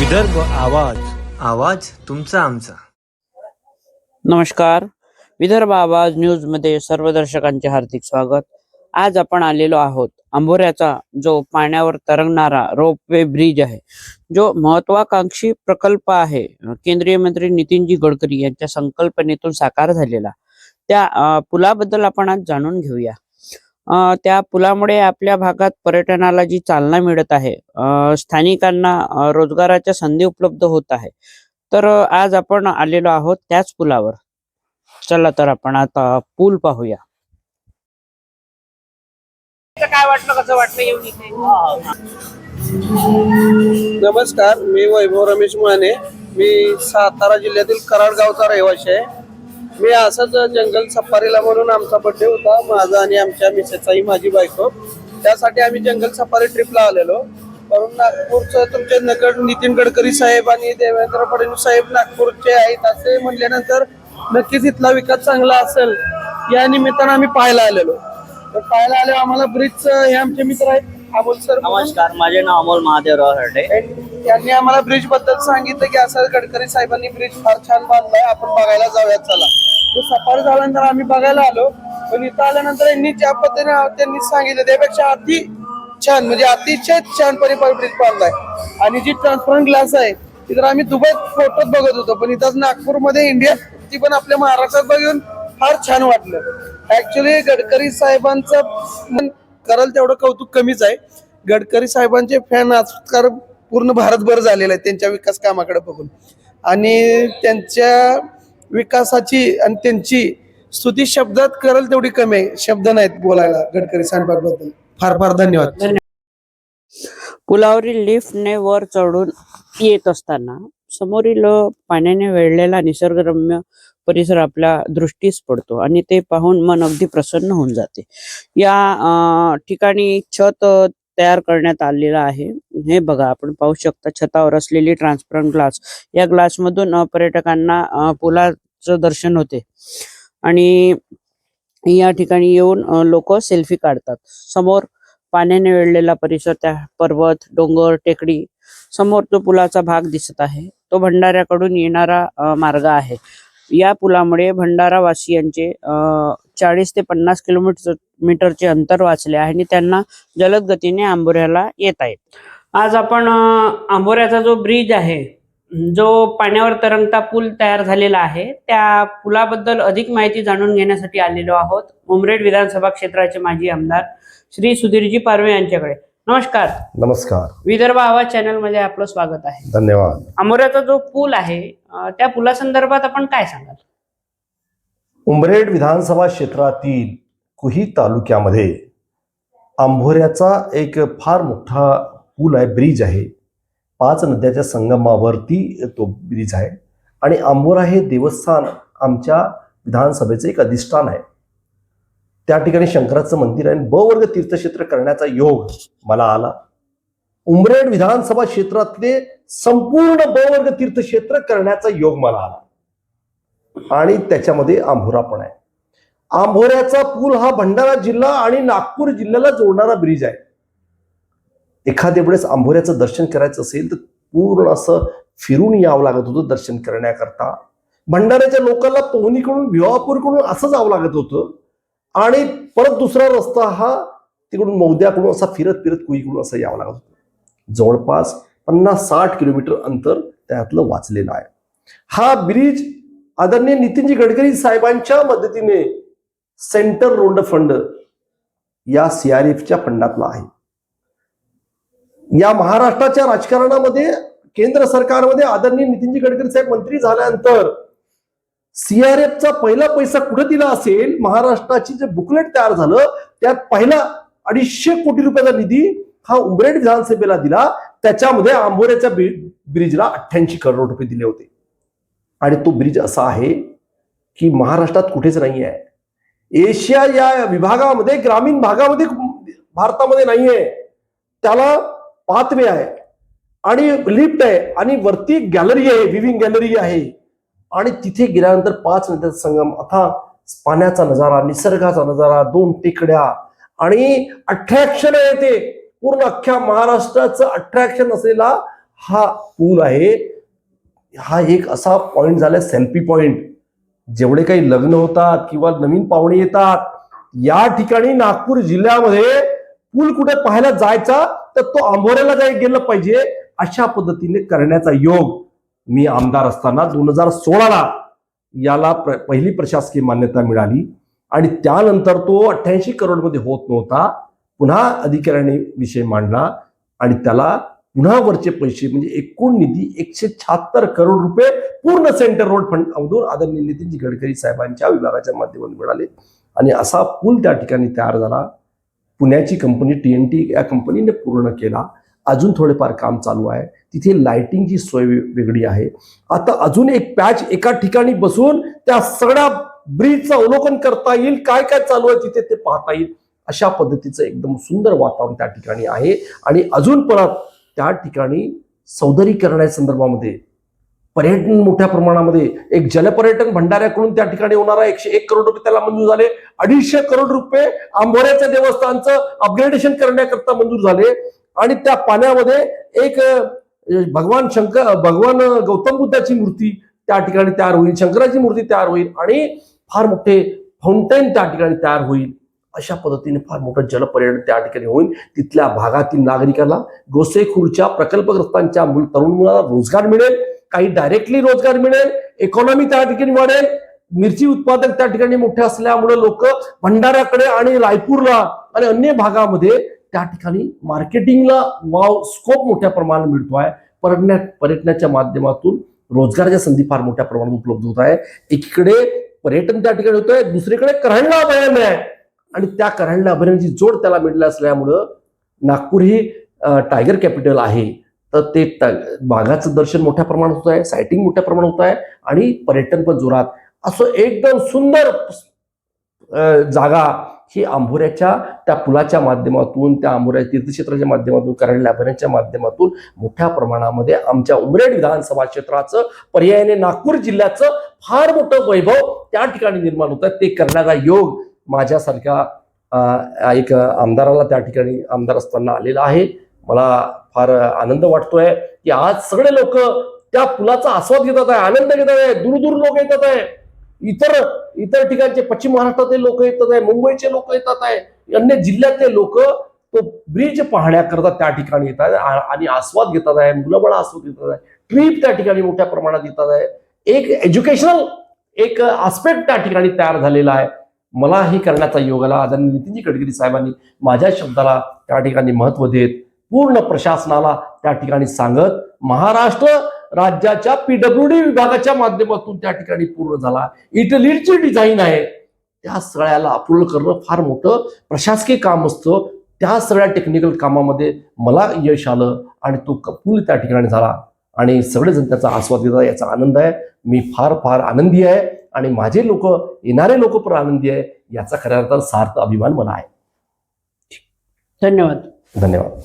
विदर्भ आवाज आवाज तुमचा आमचा. नमस्कार. विदर्भ आवाज न्यूजमध्ये सर्व दर्शकांचे हार्दिक स्वागत. आज आपण आलेलो आहोत आंबोऱ्याचा जो पाण्यावर तरंगणारा रोपवे ब्रिज आहे जो महत्वाकांक्षी प्रकल्प आहे. केंद्रीय मंत्री नितीनजी गडकरी यांच्या संकल्पनेतून साकार झालेला. त्या पुलाबद्दल आपण आज जाणून घेऊया. त्या पुलामुळे आपल्या भागात पर्यटनाला जी चालना मिळत आहे स्थानिकांना रोजगाराच्या संधी उपलब्ध होत आहे. तर आज आपण आलेलो आहोत त्याच पुलावर. चला तर आपण आता पूल पाहूया. काय वाटलं कसं वाटलं येऊन इथे? नमस्कार मी वैभव रमेश माने. मी सातारा जिल्ह्यातील कराड गावचा रहिवासी आहे. मी असंच जंगल सफारीला म्हणून आमचा बड्डे होता. माझा आणि आमच्या मिसेसचाही माझी बायको. त्यासाठी आम्ही जंगल सफारी ट्रिपला आलेलो. म्हणून नागपूरचं तुमचे नगर नितीन गडकरी साहेब आणि देवेंद्र फडणवीस साहेब नागपूरचे आहेत. असे म्हणल्यानंतर नक्कीच इथला विकास चांगला असेल या निमित्तानं आम्ही पाहायला आलेलो. तर पाहायला आलो आम्हाला ब्रिजचं हे आमचे मित्र आहेत. अमोल सर म्हणून. नमस्कार माझे नाव अमोल महादेवराव हरडे त्यांनी आम्हाला ब्रिजबद्दल सांगितलं की असं गडकरी साहेबांनी ब्रिज फार छान बांधलाय आपण बघायला जाऊयात चला. तो सफारी झाल्यानंतर आम्ही बघायला आलो पण इथं आल्यानंतर यांनी ज्या पद्धतीने त्यांनी सांगितलं त्यापेक्षा अति छान म्हणजे अतिशय छानपणे ब्रिज बांधलाय. आणि जी ट्रान्सपरंट ग्लास आहे ती तर आम्ही दुबईत फोटोत बघत होतो पण इथं नागपूरमध्ये इंडिया ती पण आपल्या महाराष्ट्रात बघून फार छान वाटलं. ऍक्च्युली गडकरी साहेबांचं कराल तेवढं कौतुक कमीच आहे. गडकरी साहेबांचे फॅन आजकाल पूर्ण भारतभर झालेला आहे त्यांच्या विकास कामाकडे बघून. आणि त्यांच्या विकासाची आणि त्यांची स्तुती शब्दात करल तेवढी कमी आहे. शब्द नाहीत बोलायला गडकरी साहेबांबद्दल. फार फार धन्यवाद. पुलावरील लिफ्टने वर चढून येत असताना समोरील पाण्याने वेढलेला निसर्गरम्य परिसर आपल्या दृष्टीस पडतो आणि ते पाहून मन अगदी प्रसन्न होऊन जाते. या अ, ठिकाणी छत तयार करण्यात आलेलं आहे. हे बघा आपण पाहू शकता छतावर असलेली ट्रान्सपरंट ग्लास या ग्लास मधून पर्यटकांना पुलाचं दर्शन होते. आणि या ठिकाणी येऊन लोक सेल्फी काढतात. समोर पाण्याने वेढलेला परिसर त्या पर्वत डोंगर टेकडी समोर तो पुलाचा भाग दिसत आहे. तो भंडाऱ्याकडून येणारा मार्ग आहे. या पुलामुळे भंडारावासियांचे चाळीस ते पन्नास किलोमीटर मीटरचे अंतर वाचले आहे आणि त्यांना जलद गतीने आंबोऱ्याला येत येत. आज आपण आंबोऱ्याचा जो ब्रिज आहे जो पाण्यावर तरंगता पूल तयार झालेला आहे त्या पुलाबद्दल अधिक माहिती जाणून घेण्यासाठी आलेलो आहोत. उमरेड विधानसभा क्षेत्राचे माजी आमदार श्री सुधीरजी पारवे यांच्याकडे. नमस्कार. नमस्कार. विदर्भ आवाज चॅनलमध्ये आपलं स्वागत आहे. धन्यवाद. आंबोऱ्याचा जो पूल आहे अं, त्या पुलासंदर्भात आपण काय सांगाल? उमरेड विधानसभा क्षेत्रातील कुही तालुक्यामध्ये आंभोऱ्याचा एक फार मोठा पूल आहे ब्रिज आहे. पाच नद्याच्या संगमावरती तो ब्रिज आहे. आणि आंबोरा हे देवस्थान आमच्या विधानसभेचं एक अधिष्ठान आहे. त्या ठिकाणी शंकराचं मंदिर आहे बवर्ग ब वर्ग तीर्थक्षेत्र करण्याचा योग मला आला. उमरेड विधानसभा क्षेत्रातले संपूर्ण ब वर्ग तीर्थक्षेत्र करण्याचा योग मला आला. आणि त्याच्यामध्ये आंभोरा पण आहे. आंभोऱ्याचा पूल हा भंडारा जिल्हा आणि नागपूर जिल्ह्याला जोडणारा ब्रिज आहे. एखाद्या वेळेस आंभोऱ्याचं दर्शन करायचं असेल तर पूर्ण असं फिरून यावं लागत होतं दर्शन करण्याकरता. भंडाऱ्याच्या लोकांना पोहणीकडून भिवापूरकडून असं जावं लागत होतं आणि परत दुसरा रस्ता हा तिकडून मौद्याकडून असा फिरत फिरत कुईकडून असं यावं लागत होतं. जवळपास पन्नास साठ किलोमीटर अंतर त्यातलं वाचलेलं आहे. हा ब्रिज आदरणीय नितीनजी गडकरी साहेबांच्या मदतीने सेंटर रोड फंड या सीआरएफच्या फंडातला आहे. या महाराष्ट्राच्या राजकारणामध्ये केंद्र सरकारमध्ये आदरणीय नितीनजी गडकरी साहेब मंत्री झाल्यानंतर सीआरएफचा पहिला पैसा कुठे दिला असेल? महाराष्ट्राची जे बुकलेट तयार झालं त्यात पहिला अडीचशे कोटी रुपयाचा निधी हा उमरेड विधानसभेला दिला. त्याच्यामध्ये आंबोऱ्याच्या ब्रिजला अठ्ठ्याऐंशी करोड रुपये दिले होते. आणि तो ब्रिज असा आहे की महाराष्ट्रात कुठेच नाही आहे एशिया या विभागामध्ये ग्रामीण भागामध्ये भारतामध्ये नाहीये. त्याला पाथवे आहे. आणि लिफ्ट आहे. आणि वरती गॅलरी आहे विविंग गॅलरी आहे. आणि तिथे गेल्यानंतर पाच नद्यांचा संगम आता पाण्याचा नजारा निसर्गाचा नजारा दोन टेकड्या आणि अट्रॅक्शन आहे ते. पूर्ण अख्ख्या महाराष्ट्राचं अट्रॅक्शन असलेला हा पूल आहे. हा एक असा पॉइंट झाला सेल्फी पॉइंट जेवढे काही लग्न होतात किंवा नवीन पाहुणे येतात या ठिकाणी नागपूर जिल्ह्यामध्ये पूल कुठे पाहायला जायचा तर तो आंबोऱ्याला जाय गेलं पाहिजे अशा पद्धतीने करण्याचा योग. मी आमदार असताना दोन हजार सोळाला याला प्र, पहिली प्रशासकीय मान्यता मिळाली. आणि त्यानंतर तो अठ्ठ्याऐंशी करोडमध्ये होत नव्हता. पुन्हा अधिकाऱ्याने विषय मांडला आणि त्याला पुन्हा वरचे पैसे म्हणजे एकूण निधी एकशे शहात्तर करोड रुपये पूर्ण सेंटर रोड फंड मधून आदरणीय नितीनजी गडकरी साहेबांच्या विभागाच्या माध्यमातून मिळाले. आणि असा पूल त्या ठिकाणी तयार झाला. पुण्याची कंपनी टी एन टी या कंपनीने पूर्ण केला. अजून थोडेफार काम चालू आहे. तिथे लाइटिंगची सोय वेगळी आहे. आता अजून एक पॅच एका ठिकाणी बसून त्या सगळ्या ब्रिजचं अवलोकन करता येईल काय काय चालू आहे तिथे ते पाहता येईल. अशा पद्धतीचं एकदम सुंदर वातावरण त्या ठिकाणी आहे. आणि अजून परत त्या ठिकाणी सौंदर्यीकरणा संदर्भामध्ये पर्यटन मोठ्या प्रमाणामध्ये एक जलपर्यटन भंडाऱ्याकडून त्या ठिकाणी होणारा एकशे एक करोड रुपये त्याला मंजूर झाले. अडीचशे करोड रुपये आंबोऱ्याच्या देवस्थानचं अपग्रेडेशन करण्याकरता मंजूर झाले. आणि त्या पाण्यामध्ये एक भगवान शंकर भगवान गौतम बुद्धाची मूर्ती त्या ठिकाणी तयार होईल शंकराची मूर्ती तयार होईल आणि फार मोठे फाउंटेन त्या ठिकाणी तयार होईल. अशा पद्धतीने फार मोठं जलपर्यटन त्या ठिकाणी होईल. तिथल्या भागातील नागरिकांना गोसेखुरच्या प्रकल्पग्रस्तांच्या मुल- तरुण मुलाला रोजगार मिळेल काही डायरेक्टली रोजगार मिळेल इकॉनॉमी त्या ठिकाणी वाढेल मिरची उत्पादक त्या ठिकाणी मोठे असल्यामुळे लोक भंडाऱ्याकडे आणि रायपूरला आणि अन्य भागामध्ये त्या ठिकाणी मार्केटिंगला वाव स्कोप मोठ्या प्रमाणात मिळतो आहे पर्यटना पर्यटनाच्या माध्यमातून रोजगाराच्या संधी फार मोठ्या प्रमाणात उपलब्ध होत आहे. एकीकडे पर्यटन त्या ठिकाणी होत आहे दुसरीकडे करांडला अभयारण्य आहे. आणि त्या करांडला अभयारण्याची जोड त्याला मिळाली असल्यामुळं नागपूर ही टायगर कॅपिटल आहे. तर ते टा- वाघाचं दर्शन मोठ्या प्रमाणात होत आहे सायटिंग मोठ्या प्रमाणात होत आहे आणि पर्यटन पण जोरात. असं एकदम सुंदर जागा ही आंबोऱ्याच्या त्या पुलाच्या माध्यमातून त्या आंबोऱ्या तीर्थक्षेत्राच्या माध्यमातून कारण अभयारण्याच्या माध्यमातून मोठ्या प्रमाणामध्ये आमच्या उमरेड विधानसभा क्षेत्राचं पर्यायाने नागपूर जिल्ह्याचं फार मोठं वैभव त्या ठिकाणी निर्माण होतं. ते करण्याचा योग माझ्यासारख्या एक आमदाराला त्या ठिकाणी आमदार असताना आलेला आहे. मला फार आनंद वाटतोय की आज सगळे लोक त्या पुलाचा आस्वाद घेतात आहे आनंद घेतात आहे दूर दूर लोक येतात आहे. इतर इतर ठिकाणचे पश्चिम महाराष्ट्रातील लोक येतात आहे मुंबईचे लोक येतात आहे अन्य जिल्ह्यातले लोक तो ब्रिज पाहण्याकरता त्या ठिकाणी येतात आणि आस्वाद घेतात आहे मुलं आस्वाद घेतात आहे ट्रिप त्या ठिकाणी मोठ्या प्रमाणात येतात आहे. एक एज्युकेशनल एक आस्पेक्ट त्या ठिकाणी तयार झालेला आहे. मला ही करण्याचा योग आला. आदरणीय नितीनजी गडकरी साहेबांनी माझ्या शब्दाला त्या ठिकाणी महत्त्व देत पूर्ण प्रशासनाला त्या ठिकाणी सांगत महाराष्ट्र राज्याच्या पीडब्ल्यू डी विभागाच्या माध्यमातून त्या ठिकाणी पूर्ण झाला. इटलीची डिझाईन आहे. त्या सगळ्याला अप्रूव्ह करणं फार मोठं प्रशासकीय काम असतं. त्या सगळ्या टेक्निकल कामामध्ये मला यश आलं आणि तो कपूल त्या ठिकाणी झाला. आणि सगळेजण त्याचा आस्वाद घेतात याचा आनंद आहे. मी फार फार आनंदी आहे. आणि माझे लोक येणारे लोक पण आनंदी आहे. याचा खऱ्या अर्थात सार्थ अभिमान मला आहे. धन्यवाद. धन्यवाद.